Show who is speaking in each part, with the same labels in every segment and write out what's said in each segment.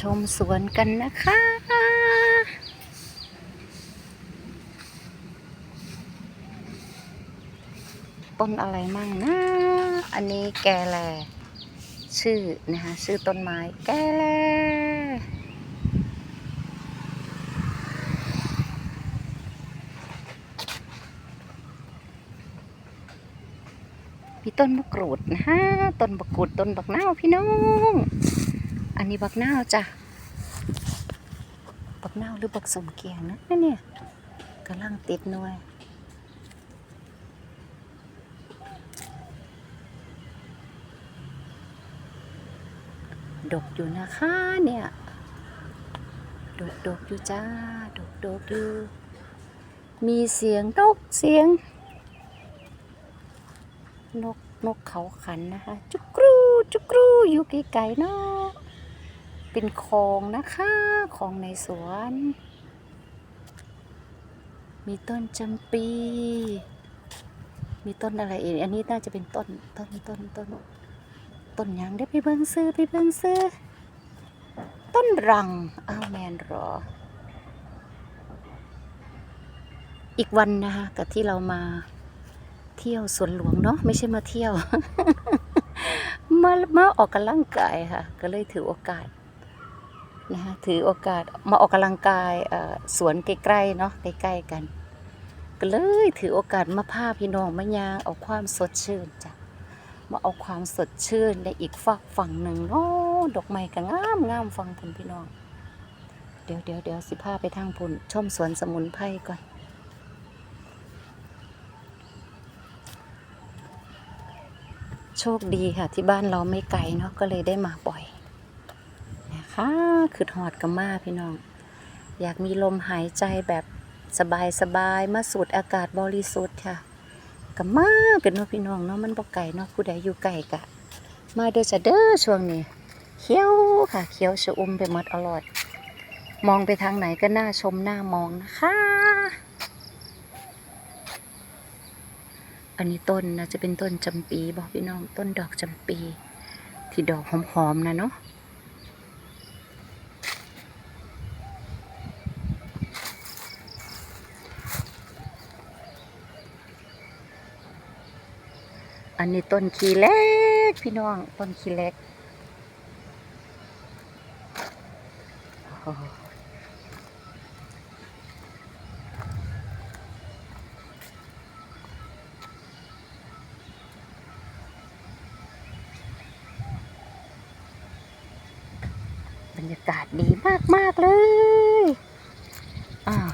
Speaker 1: ชมสวนกันนะคะ ต้นอะไรมั่งนะ อันนี้แกแล ชื่อนะคะ ชื่อต้นไม้แกแลมีต้นมะกรูดนะฮะ ต้นบักกรูด ต้นบักนาวพี่น้อง อันนี้บักนาวจ้ะ บักนาวหรือบักสมเกียงนะเนี่ยกำลังติดหน่วยดกอยู่นะคะเนี่ย ดกดกอยู่จ้า ดกดกอยู่มีเสียงนกเสียง นกนกเขาขันนะคะ จุกรูจุกรูอยู่ไกลๆเนาะ เป็นคลองนะคะคลองในสวน มีต้นจำปี มีต้นอะไรอีกอันนี้น่าจะเป็นต้นต้นต้นต้นต้นยังได้ไปเบิ่งซื้อไปเบิ่งซื้อ ต้นรังอ้าวแมนรอ อีกวันนะคะกับที่เรามาเที่ยวสวนหลวงเนาะไม่ใช่มาเที่ยวมามาออกกำลังกายค่ะ ก็เลยถือโอกาส นะคะถือโอกาสมาออกกำลังกายสวนใกล้ๆเนาะใกล้ๆกัน ก็เลยถือโอกาสมาพาพี่น้องมายางเอาความสดชื่นจ้ะมาเอาความสดชื่นในอีกฝักฝั่งหนึ่งเนาะดอกไม้ก็งามงามฟังพุ่นพี่น้อง เดี๋ยวเดี๋ยวเดี๋ยวสิพาไปทางพุ่นชมสวนสมุนไพรก่อนโชคดีค่ะที่บ้านเราไม่ไกลเนาะก็เลยได้มาบ่อย นะคะคือหอดกับมาพี่น้อง อยากมีลมหายใจแบบสบายสบายๆมาสูดอากาศบริสุทธิ์ค่ะกับมากันเนาะพี่น้องเนาะมันบ่ไกลเนาะผู้ใดอยู่ไกลกะ มาเด้อจะเด้อช่วงนี้เขียวค่ะเขียวชะอุ่มไปหมดอร่อย มองไปทางไหนก็น่าชมน่ามองนะคะอันนี้ต้นนะจะเป็นต้นจำปีบอกพี่น้องต้นดอกจำปี ที่ดอกหอมๆนะเนาะ อันนี้ต้นขี้เล็กพี่น้องต้นขี้เล็กบรรยากาศดีมากๆเลยอ้าว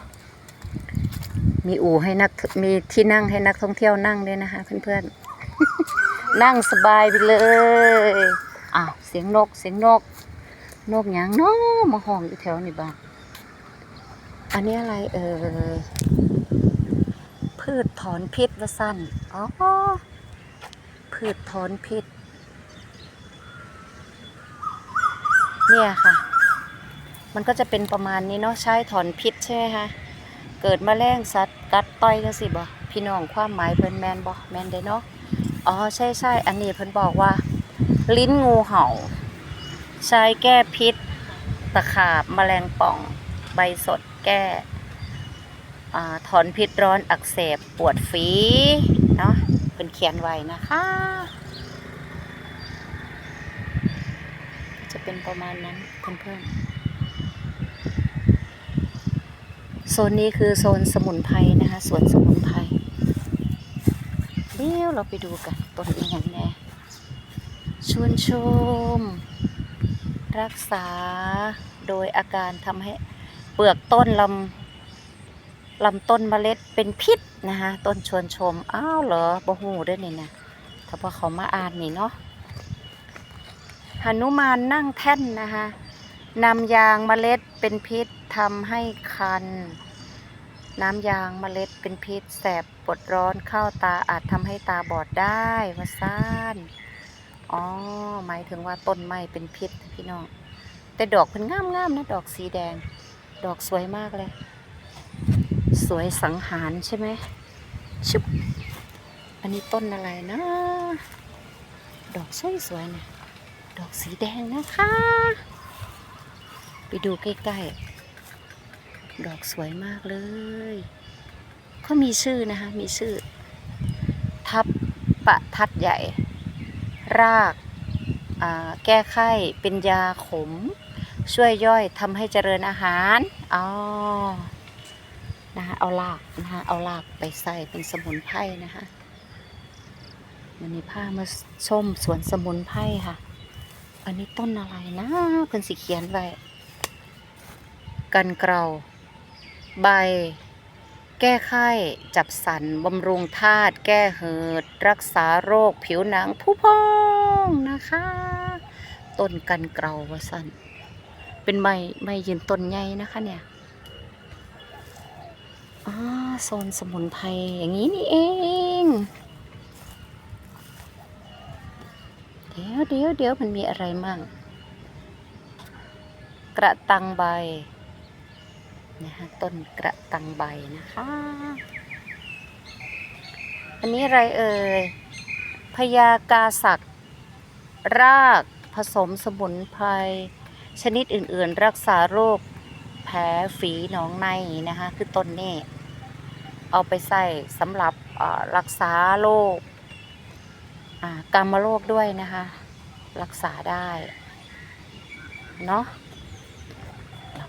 Speaker 1: มีอู่ให้นักมีที่นั่งให้นักท่องเที่ยวนั่งด้วยนะคะเพื่อนๆ นั่งสบายไปเลยอ้าวเสียงนก เสียงนก นกหยังเนาะมาห้องอยู่แถวนี่บ้างอันนี้อะไรเออพืชถอนพิษว่าสั้นอ๋อพืชถอนพิษ เนี่ยค่ะ มันก็จะเป็นประมาณนี้เนาะใช้ถอนพิษใช่ไหมคะเกิดมาแรงสัตว์กัดต่อยกันสิบ่พี่น้องความหมายเพิ่นแมนบ่แมนเด้เนาะ อ๋อใช่ใช่อันนี้เพิ่นบอกว่า ลิ้นงูเห่า ใช้แก้พิษ ตะขาบแมลงป่อง ใบสดแก้อ่ถอนพิษร้อนอักเสบปวดฝีเนาะเพิ่นเขียนไว้นะคะ จะเป็นประมาณนั้นเพื่อนๆโซนนี้คือโซนสมุนไพรนะคะสวนสมุน ดี๋ยวเราไปดูกันต้นอีหยังแน่ชวนชม รักษาโดยอาการทำให้เปลือกต้นลำลำต้นเมล็ดเป็นพิษนะคะต้นชวนชม อ้าวเหรอบ่หูด้วยนี่นะถ้าพอเขามาอ่านนี่เนาะหนุมานนั่งแท่นนะคะนำยางเมล็ดเป็นพิษทำให้คัน น้ำยางเมล็ดเป็นพิษแสบปวดร้อนเข้าตาอาจทำให้ตาบอดได้ว่าซ่านอ๋อหมายถึงว่าต้นไม้เป็นพิษพี่น้อง แต่ดอกเป็นงามๆนะดอกสีแดง ดอกสวยมากเลย สวยสังหารใช่ไหมชุบอันนี้ต้นอะไรนะ ดอกสวยๆนะดอกสีแดงนะคะ ไปดูใกล้ๆ ดอกสวยมากเลยเขามีชื่อนะคะ มีชื่อ ทับปะทัดใหญ่ รากแก้ไข้เป็นยาขม ช่วยย่อยทำให้เจริญอาหารอ๋อนะคะเอารากนะคะเอารากไปใส่เป็นสมุนไพรนะคะวันนี้ามาชมสวนสมุนไพรค่ะ อันนี้ต้นอะไรนะเพิ่นสิเขียนไว้กันเกลา ใบ แก้ไข้ จับสันบำรุงธาตุแก้เหืดรักษาโรคผิวหนังผู้พองนะคะ ต้นกันเกลาวสันเป็นไม้ไม้ยืนต้นใหญ่นะคะเนี่ยอ่าโซนสมุนไพรอย่างนี้นี่เองเดี๋ยวเดี๋ยวเดี๋ยวมันมีอะไรมั่งกระตังใบ นะคะต้นกระตังใบนะคะ อันนี้อะไรเอ่ยพญากาศักดิ์รากผสมสมุนไพรชนิดอื่น ๆ รักษาโรคแผลฝีหนองในนะคะ คือต้นนี้ เอาไปใส่สำหรับรักษาโรคอ่ากรรมโรคด้วยนะคะ รักษาได้ เนาะ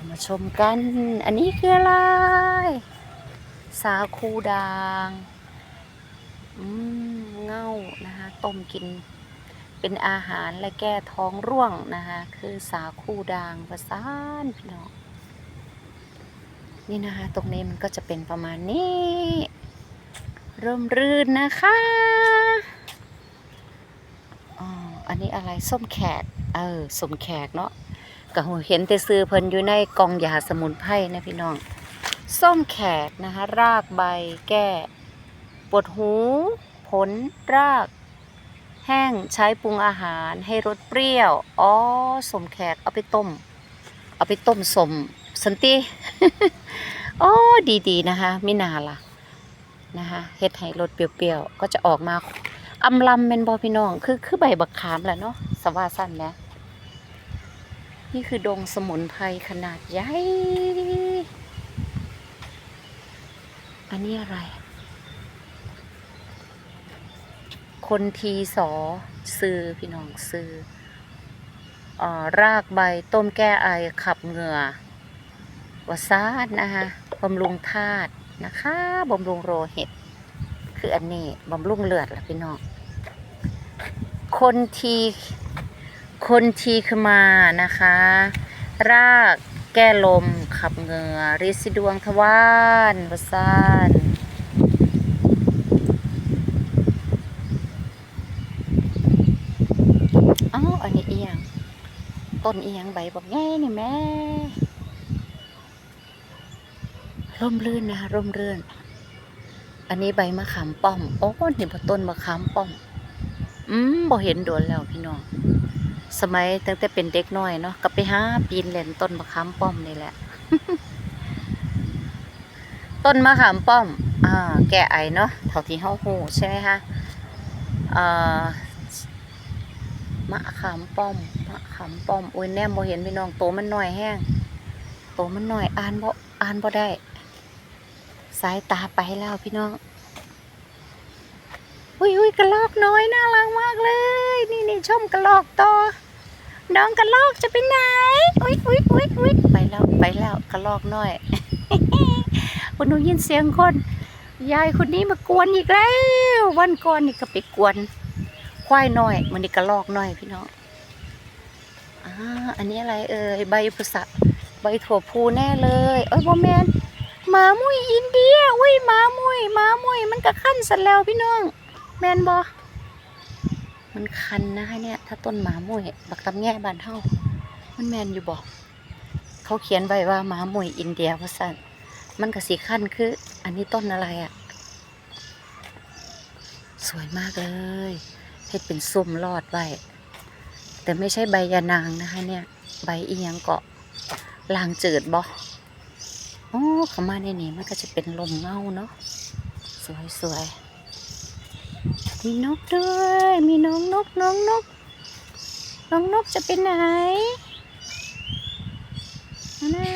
Speaker 1: มาชมกัน อันนี้คืออะไร สาคูด่างอืมเง่านะคะต้มกินเป็นอาหารและแก้ท้องร่วงนะคะคือสาคูด่างประสานพี่น้องนี่นะคะตรงนี้มันก็จะเป็นประมาณนี้ร่มรื่นนะคะอ๋ออันนี้อะไรส้มแขกเออส้มแขกเนาะ ก็เห็นแต่ซื้อเพิ่นอยู่ในกองยาสมุนไพรนะพี่น้อง ส้มแขกนะคะ รากใบแก้ ปวดหู ผลราก แห้งใช้ปรุงอาหารให้รสเปรี้ยว อ๋อสมแขกเอาไปต้ม เอาไปต้มสมสันติอ๋อดีๆนะคะไม่นาล่ะนะคะเฮ็ดให้รสเปรี้ยวๆ ก็จะออกมาอำลำเป็นบอพี่น้อง คือคือใบบักขามแหละเนาะสว่าสั้นนะ นี่คือดงสมุนไพรขนาดใหญ่ อันนี้อะไร คนทีสอซื้อพี่น้องซื้ออรากใบต้มแก้ไอขับเหงื่อวาซาดนะคะบำรุงธาตุนะคะบำรุงโรหิตคืออันนี้บำรุงเลือดล่ะพี่น้อง คนที คนทีขมานะคะ รากแก้ลมขับเหงื่อริสิดวงทวารวาซานอ้าวอันนี้เอียง ต้นเอียงใบบอกง่นี่แม่ร่มรื่นนะคะร่มรื่น อันนี้ใบมะขามป้อม โอ้นี่พอต้นมะขามป้อม อืมบ่เห็นโดนแล้วพี่น้อง สมัยตั้งแต่เป็นเด็กน้อยเนาะก็ไปหาปีนเล่นต้นมะขามป้อมนี่แหละ ต้นมะขามป้อม อ่า แก้ไอเนาะเท่าที่เฮาฮู้ใช่ไหมคะอ่ามะขามป้อมมะขามป้อมโอ้ยแนมบ่เห็นพี่น้องโตมันหน้อยแห้งโตมันหน้อยอ่านบ่อ่านบ่ได้ สายตาไปแล้วพี่น้องอุ้ยอุ้ยกระลอกน้อยน่ารักมากเลย นี่นี่ชมกระลอกต่อ น้องกระลอกจะไปไหนอุ้ยอุ้ยอุ้ยอุ้ยไปแล้วไปแล้วกระลอกน้อยคุณหนูยินเสียงคนยายคนนี้มากวนอีกแล้ว วันก่อนนี่ก็ไปกวน ควายน้อยมันนี่กระลอกน้อยพี่น้องอ่าอันนี้อะไรเอ่ยใบพุทราใบถั่วพูแน่เลยเอ้ยบอแมนหมามุยอินเดียอุ้ยหมามุยหมามุยมันก็ขั้นสันแล้วพี่น้อง แมนบอ มันคันนะคะเนี่ย ถ้าต้นหมามุยบักตำแง่บานเท่า มันแมนอยู่บอก เขาเขียนไว้ว่าหมามุยอินเดียว่าสันมันก็สีขั้นคือ อันนี้ต้นอะไรอะ่ะ สวยมากเลยเฮ็ดเป็นส้มรอดไว้ แต่ไม่ใช่ใบยานางนะคะ เนี่ย ใบอียังเกาะลางจืดบ่อ๋อเข้ามาในนี้มันก็จะเป็นลมเงาเนาะสวยสวย มีนกด้วย มีน้องนกน้องนก น้องนกจะไปไหนน่า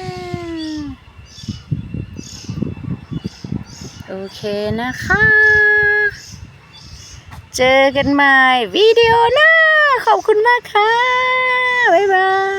Speaker 1: โอเคนะคะ เจอกันใหม่วิดีโอหน้า ขอบคุณมากค่ะ บ๊ายบาย